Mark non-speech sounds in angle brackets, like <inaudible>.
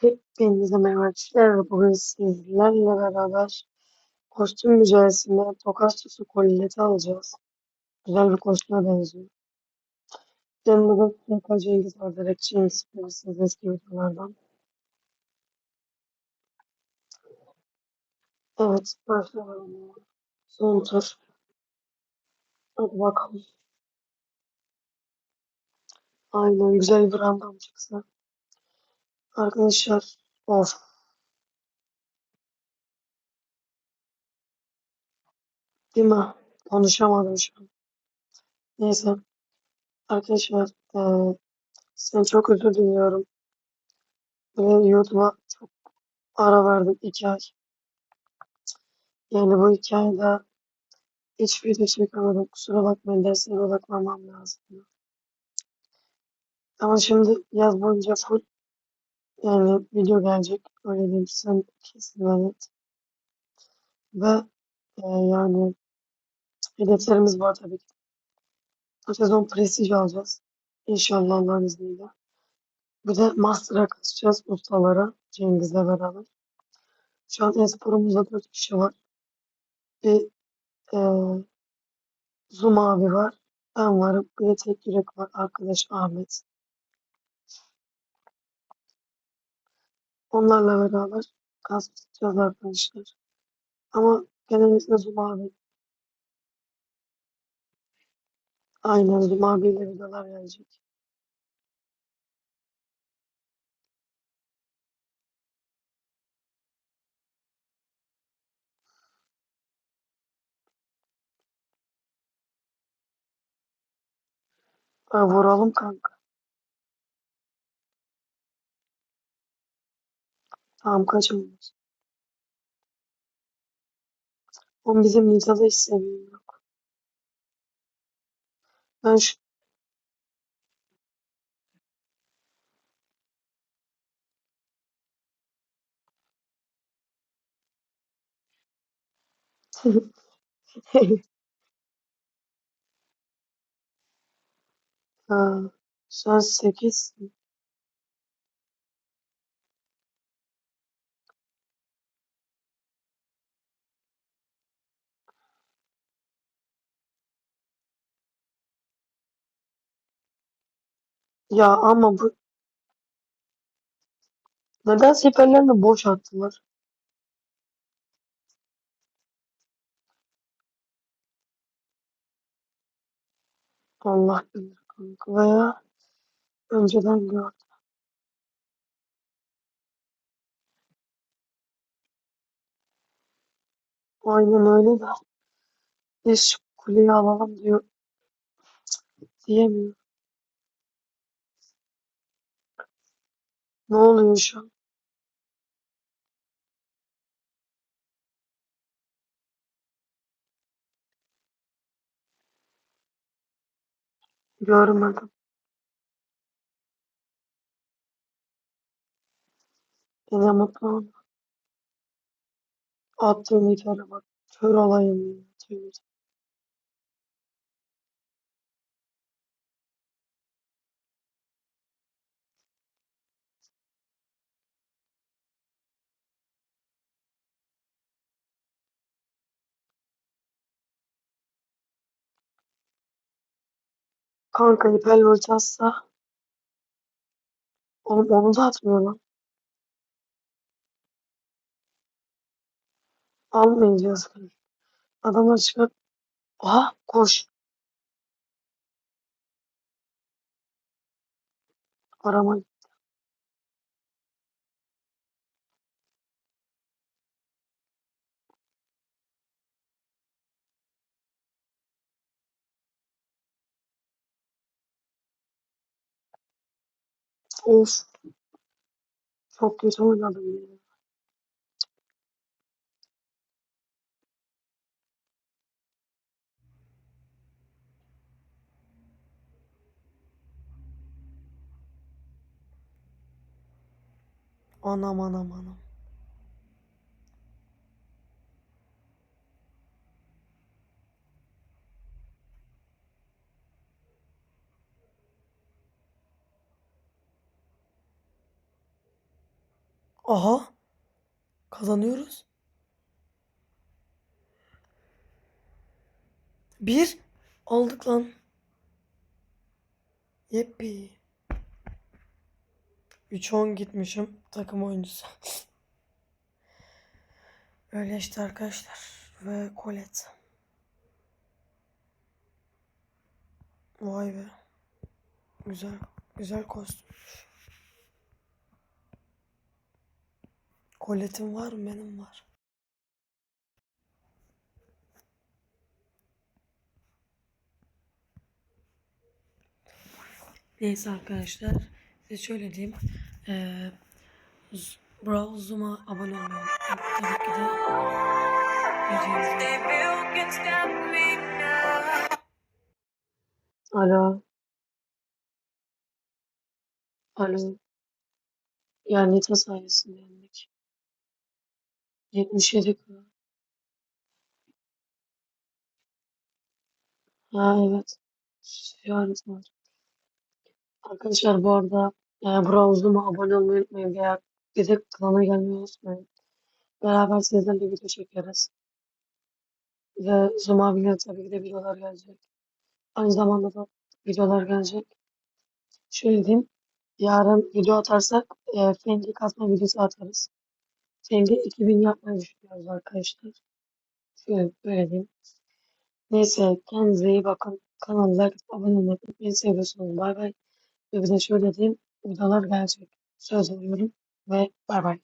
Hepinize merhaba. Bugün sizlerle beraber kostüm mücadelesinde Tokasyos'u kolyeti alacağız. Güzel bir kostüme benziyor. Yanımda da TK Cengiz var. Direkt Cengiz bilirsiniz eski videolardan. Evet, başlayalım. Son tur. Hadi bakalım. Aynen güzel bir random çıksa. Arkadaşlar, of. Değil mi? Konuşamadım şu an. Neyse. Arkadaşlar, eee sizden çok özür diliyorum. Ve YouTube'a çok ara verdim. iki ay. Yani bu iki ayda hiç video çekemedim. Kusura bakmayın derslere odaklanmam lazım. Ama şimdi yaz boyunca full yani video gelecek. Öyle size kesin ve net. Ve e, yani hedeflerimiz var tabii ki. Bu sezon Prestige alacağız. İnşallah Allah'ın izniyle. Bir de Master'a katacağız ustalara Cengiz'le beraber. Şu an esporumuzda 4 kişi var. Bir e, Zoom abi var. Ben varım. Bir de tek yürek var. Arkadaş Ahmet. Onlarla beraber kasacağız arkadaşlar. Ama genellikle Zoom abi. Aynen Zoom abiyle videolar gelecek. Vuralım kanka. Tamam kaçınmaz. Oğlum bizim Nita'da hiç seviyorum yok. Ben şu... <laughs> ha, sen 8. Ya ama bu neden siperlerini boş attılar? Allah bilir kanka. Veya önceden gördüm. Aynen öyle de. Biz kuleyi alalım diyor. Diyemiyor. Ne oluyor şu an? Görmedim. Yine mutlu oldum. Attığım itara bak. Kör olayım ya. Kanka hiper ulti. Oğlum onu da atmıyor lan. Almayacağız. Adamlar çıkar. Aha koş. Arama. Of. Çok kötü oynadım. Anam anam anam. Aha. Kazanıyoruz. Bir. Aldık lan. Yeppi. 3-10 gitmişim takım oyuncusu. <laughs> Öyle işte arkadaşlar. Ve Colette. Vay be. Güzel. Güzel kostüm. Colette'im var mı? Benim var. Neyse arkadaşlar. Size şöyle diyeyim. Ee, Brawl Zoom'a abone olmayı unutmayın. Tabii ki de Alo. Alo. Ya Nita sayesinde yendik. 77 kilo. Ha evet. Ziyaret var. Arkadaşlar bu arada e, Brawl Zoom'a abone olmayı unutmayın veya bize kanala gelmeyi unutmayın. Beraber sizden bir video çekeriz. Ve Zoom abiyle tabii ki de videolar gelecek. Aynı zamanda da videolar gelecek. Şöyle diyeyim. Yarın video atarsak e, Fengi kasma videosu atarız. Fengi 2000 yapmayı düşünüyoruz arkadaşlar. Şöyle böyle diyeyim. Neyse kendinize iyi bakın. Atıp abone olmayı unutmayın. Seviyorsunuz. Bay bay. Ve bir de şöyle diyeyim. Videolar gelecek. Söz veriyorum. Ve bay bay.